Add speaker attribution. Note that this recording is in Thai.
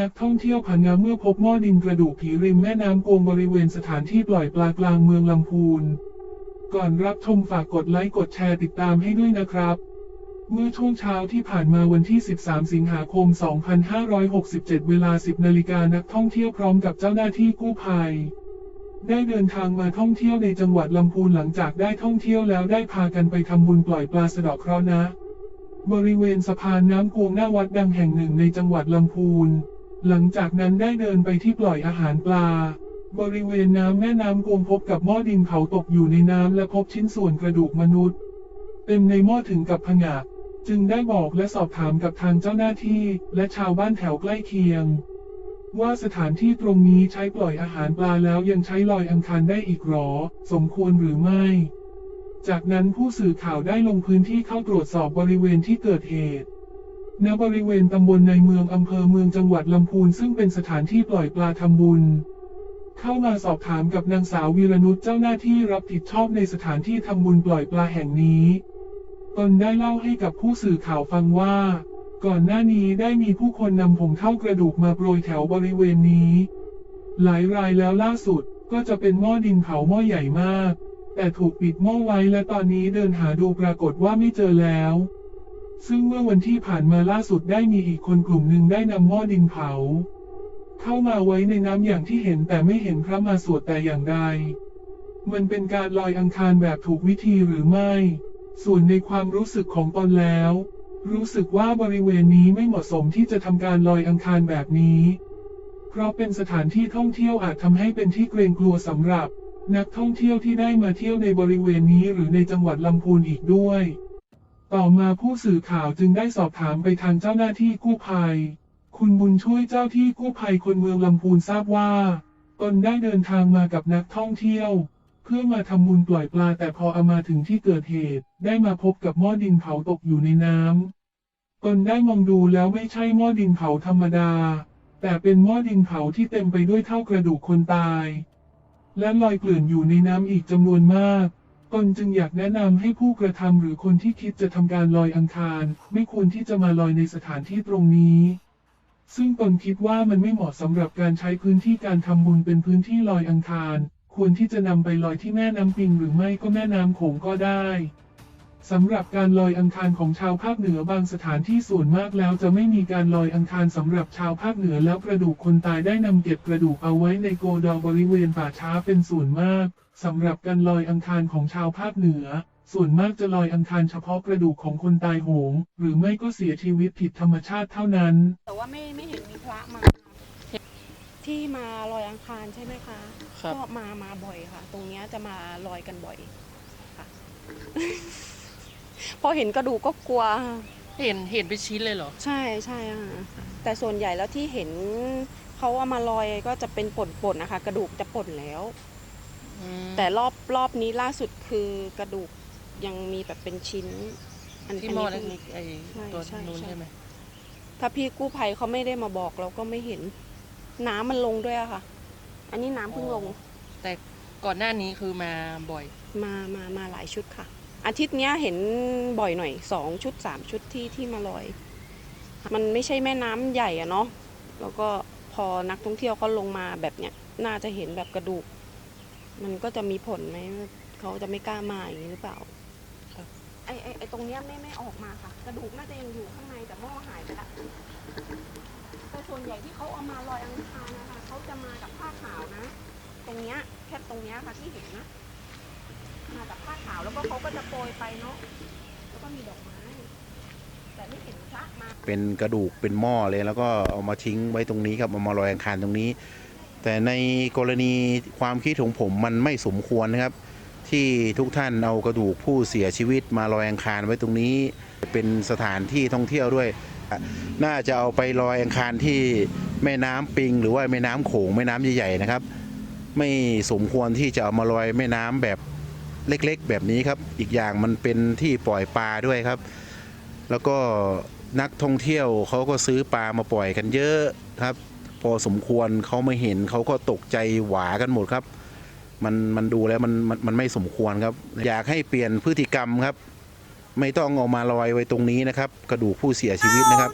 Speaker 1: นักท่องเที่ยวผันงาเมื่อพบหม้อดินกระดูกผีริมแม่น้ำโกงบริเวณสถานที่ปล่อยปลากลางเมืองลำพูน ก่อนรับชมฝากกดไลค์กดแชร์ติดตามให้ด้วยนะครับ เมื่อช่วงเช้าที่ผ่านมาวันที่ 13 สิงหาคม 2567 เวลา 10 นาฬิกานักท่องเที่ยวพร้อมกับเจ้าหน้าที่กู้ภัย ได้เดินทางมาท่องเที่ยวในจังหวัดลำพูนหลังจากได้ท่องเที่ยวแล้วได้พากันไปทำบุญปล่อยปลาสะดาะเคราะห์นะ บริเวณสะพานน้ำกวงหน้าวัดดังแห่งหนึ่งในจังหวัดลำพูน หลังจากนั้นได้เดินไปที่ปล่อยอาหารปลา บริเวณน้ำแม่น้ำกวงพบกับหม้อดินเผาตกอยู่ในน้ำและพบชิ้นส่วนกระดูกมนุษย์ เต็มในหม้อถึงกับผงะจึงได้บอกและสอบถามกับทางเจ้าหน้าที่และชาวบ้านแถวใกล้เคียง ว่าสถานที่ตรงนี้ใช้ปล่อยอาหารปลาแล้วยังใช้ลอยอังคารได้อีกหรอ สมควรหรือไม่ จากนั้นผู้สื่อข่าวได้ลงพื้นที่เข้าตรวจสอบบริเวณที่เกิดเหตุ ณบริเวณตำบลในเมืองอำเภอเมืองจังหวัดลำพูนซึ่งเป็นสถานที่ปล่อยปลาทำบุญ เข้ามาสอบถามกับนางสาววีรนุชเจ้าหน้าที่รับผิดชอบในสถานที่ทำบุญปล่อยปลาแห่งนี้ ตนได้เล่าให้กับผู้สื่อข่าวฟังว่า ก่อนหน้านี้ได้มีผู้คนนำผงเท่ากระดูกมาโปรยแถวบริเวณนี้ หลายรายแล้วล่าสุดก็จะเป็นหม้อดินเผาหม้อใหญ่มาก แต่ถูกปิดหม้อไว้และตอนนี้เดินหาดูปรากฏว่าไม่เจอแล้ว ซึ่งเมื่อวันที่ผ่านมาล่าสุดได้มีอีกคนกลุ่มหนึ่งได้นำหม้อดินเผา เข้ามาไว้ในน้ำอย่างที่เห็นแต่ไม่เห็นพระมาสวดแต่อย่างใด มันเป็นการลอยอังคารแบบถูกวิธีหรือไม่ ส่วนในความรู้สึกของตนแล้ว รู้สึกว่าบริเวณนี้ไม่เหมาะสมที่จะทำการลอยอังคารแบบนี้ เพราะเป็นสถานที่ท่องเที่ยวอาจทำให้เป็นที่เกรงกลัวสำหรับ นักท่องเที่ยวที่ได้มาเที่ยวในบริเวณนี้หรือในจังหวัดลำพูนอีกด้วย ต่อมาผู้สื่อข่าวจึงได้สอบถามไปทางเจ้าหน้าที่กู้ภัย คุณบุญช่วยเจ้าที่กู้ภัยคนเมืองลำพูนทราบว่า ตนได้เดินทางมากับนักท่องเที่ยว เพื่อมาทำบุญปล่อยปลาแต่พอเอามาถึงที่เกิดเหตุ ได้มาพบกับหม้อดินเผาตกอยู่ในน้ำตนได้มองดูแล้วไม่ใช่หม้อดินเผาธรรมดา แต่เป็นหม้อดินเผาที่เต็มไปด้วยเท่ากระดูกคนตาย และลอยเกลื่อนอยู่ในน้ำอีกจำนวนมาก ตนจึงอยากแนะนำให้ผู้กระทำหรือคนที่คิดจะทำการลอยอังคาร ไม่ควรที่จะมาลอยในสถานที่ตรงนี้ ซึ่งตนคิดว่ามันไม่เหมาะสำหรับการใช้พื้นที่การทำบุญเป็นพื้นที่ลอยอังคาร ควรที่จะนำไปลอยที่แม่น้ำปิงหรือไม่ก็แม่น้ำโขงก็ได้ สำหรับการลอยอังคารของชาวภาคเหนือบางสถานที่ส่วนมากแล้วจะไม่มีการลอยอังคารสำหรับชาวภาคเหนือแล้วกระดูกคนตายได้นำเก็บกระดูกเอาไว้ในโกดอบริเวณป่าช้าเป็นส่วนมากสำหรับการลอยอังคารของชาวภาคเหนือ ส่วนมากจะลอยอังคารเฉพาะกระดูกของคนตายโหง หรือไม่ก็เสียชีวิตผิดธรรมชาติเท่านั้น
Speaker 2: แต่ว่าไม่ไม่เห็นมีพระมาที่มาลอยอังคารใช่ไหมคะ
Speaker 3: ครับ
Speaker 2: ก็มามาบ่อยค่ะ ตรงเนี้ยจะมาลอยกันบ่อยค่ะ พอเห็นกระดูกก็กลัวค่ะ
Speaker 3: เห็นเห็นเป็นชิ้นเลยเหรอ
Speaker 2: ใช่ใช่ค่ะแต่ส่วนใหญ่แล้วที่เห็นเขาเอามาลอยก็จะเป็นป่นๆนะคะ กระดูกจะป่นแล้ว
Speaker 3: อืม
Speaker 2: แต่รอบรอบนี้ล่าสุดคือกระดูกยังมีแบบเป็นชิ้น อัน
Speaker 3: ที่
Speaker 2: อัน
Speaker 3: หม้อ
Speaker 2: นี้
Speaker 3: เล็กๆไอ้
Speaker 2: ใช่
Speaker 3: ตัว
Speaker 2: ใช่
Speaker 3: นู้น
Speaker 2: ใช่
Speaker 3: ใช่ไหม
Speaker 2: ถ้าพี่กู้ภัยเขาไม่ได้มาบอกเราก็ไม่เห็น น้ำมันลงด้วยอะค่ะ อันนี้น้ำเพิ่งลง
Speaker 3: แต่ก่อนหน้านี้คือมาบ่อย
Speaker 2: มามามาหลายชุดค่ะ อาทิตย์เนี้ยเห็นบ่อยหน่อยสองชุดสามชุดที่ที่มาลอย มันไม่ใช่แม่น้ำใหญ่อะเนาะแล้วก็พอนักท่องเที่ยวเขาลงมาแบบเนี้ยน่าจะเห็นแบบกระดูก มันก็จะมีผลไหมเขาจะไม่กล้ามาอย่างนี้หรือเปล่าไอไอไอตรงเนี้ยไม่ไม่ออกมาค่ะ กระดูกน่าจะยังอยู่ข้างในแต่หม้อหายไปละแต่ส่วนใหญ่ที่เขาเอามาลอยอังคารนะคะเขาจะมากับผ้าขาวนะ ตรงเนี้ยแค่ตรงเนี้ยค่ะที่เห็นนะ มาจากผ้าขาวแล้วก็เขาก็จะโปรยไปเนาะแล้วก็มีดอกไม้แต่ไม่เห็นพระมา
Speaker 4: เป็นกระดูกเป็นหม้อเลยแล้วก็เอามาทิ้งไว้ตรงนี้ครับเอามาลอยอังคารตรงนี้ แต่ในกรณีความคิดของผมมันไม่สมควรนะครับ ที่ทุกท่านเอากระดูกผู้เสียชีวิตมาลอยอังคารไว้ตรงนี้ เป็นสถานที่ท่องเที่ยวด้วย น่าจะเอาไปลอยอังคารที่แม่น้ำปิง หรือว่าแม่น้ำโขงแม่น้ำใหญ่ๆนะครับ ไม่สมควรที่จะเอามาลอยแม่น้ำแบบ เล็กๆ แบบนี้ครับ อีกอย่างมันเป็นที่ปล่อยปลาด้วยครับ แล้วก็นักท่องเที่ยวเขาก็ซื้อปลามาปล่อยกันเยอะครับ พอสมควรเขาไม่เห็นเขาก็ตกใจหวากันหมดครับ มันมันดูแล้วมันมันมันไม่สมควรครับ อยากให้เปลี่ยนพฤติกรรมครับ ไม่ต้องเอามาลอยไว้ตรงนี้นะครับ กระดูกผู้เสียชีวิตนะครับ